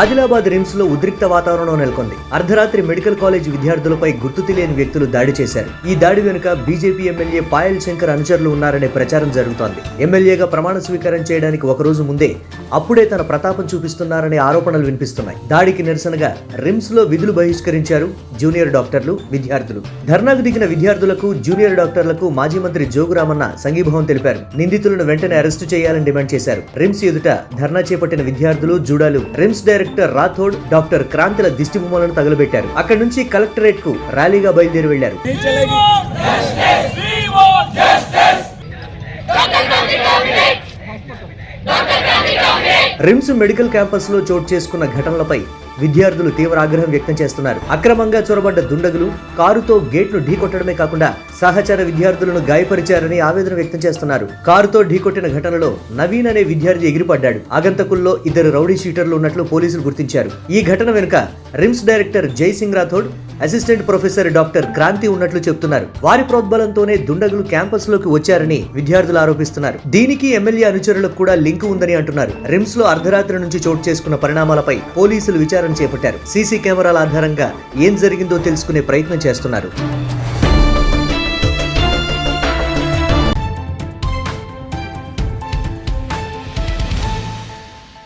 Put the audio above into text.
ఆదిలాబాద్ రిమ్స్లో ఉద్రిక్త వాతావరణం నెలకొంది. అర్ధరాత్రి మెడికల్ కాలేజ్ విద్యార్థులపై గుర్తు తెలియని వ్యక్తులు దాడి చేశారు. ఈ దాడి వెనుక బీజేపీ ఎమ్మెల్యే పాయల్ శంకర్ అనుచరులు ఉన్నారనే ప్రచారం జరుగుతోంది. ఎమ్మెల్యేగా ప్రమాణ స్వీకారం చేయడానికి ఒక రోజు ముందే అప్పుడే తన ప్రతాపం చూపిస్తున్నారనే ఆరోపణలు వినిపిస్తున్నాయి. దాడికి నిరసనగా రిమ్స్లో విధులు బహిష్కరించారు జూనియర్ డాక్టర్లు విద్యార్థులు. ధర్నాకు దిగిన విద్యార్థులకు జూనియర్ డాక్టర్లకు మాజీ మంత్రి జోగురామన్న సంఘీభావం తెలిపారు. నిందితులను వెంటనే అరెస్టు చేయాలని డిమాండ్ చేశారు. రిమ్స్ ఎదుట ధర్నా చేపట్టిన విద్యార్థులు జూడాలు. రిమ్స్ డైరెక్టర్ రాథోడ్ డాక్టర్ క్రాంతిల దిష్టి బొమ్మలను తగలబెట్టారు. అక్కడి నుంచి కలెక్టరేట్కు ర్యాలీగా బయలుదేరి వెళ్ళారు రిమ్స్ మెడికల్ క్యాంపస్లో చోటు చేసుకున్న ఘటనలపై విద్యార్థులు తీవ్ర ఆగ్రహం వ్యక్తం చేస్తున్నారు. అక్రమంగా చొరబడ్డ దుండగులు కారుతో గేట్ను ఢీకొట్టడమే కాకుండా సహచర విద్యార్థులను గాయపరిచారని ఆవేదన వ్యక్తం చేస్తున్నారు. కారుతో ఢీకొట్టిన ఘటనలో నవీన్ అనే విద్యార్థి ఎగిరిపడ్డాడు. అగంతకుల్లో ఇద్దరు రౌడీ షీటర్లు ఉన్నట్లు పోలీసులు గుర్తించారు. ఈ ఘటన వెనుక RIMS director Jaisingh Rathod assistant professor doctor Kranti ఉన్నట్లు చెప్తున్నారు. వారి ప్రోద్బలంతోనే దుండగులు క్యాంపస్లోకి వచ్చారని విద్యార్థులు ఆరోపిస్తున్నారు. దీనికి ఎమ్మెల్యే అనుచరులకు కూడా లింకు ఉందని అంటున్నారు. రిమ్స్లో అర్ధరాత్రి నుంచి చోటు చేసుకున్న పరిణామాలపై పోలీసులు విచారణ చేపట్టారు. సీసీ కెమెరాల ఆధారంగా ఏం జరిగిందో తెలుసుకునే ప్రయత్నం చేస్తున్నారు.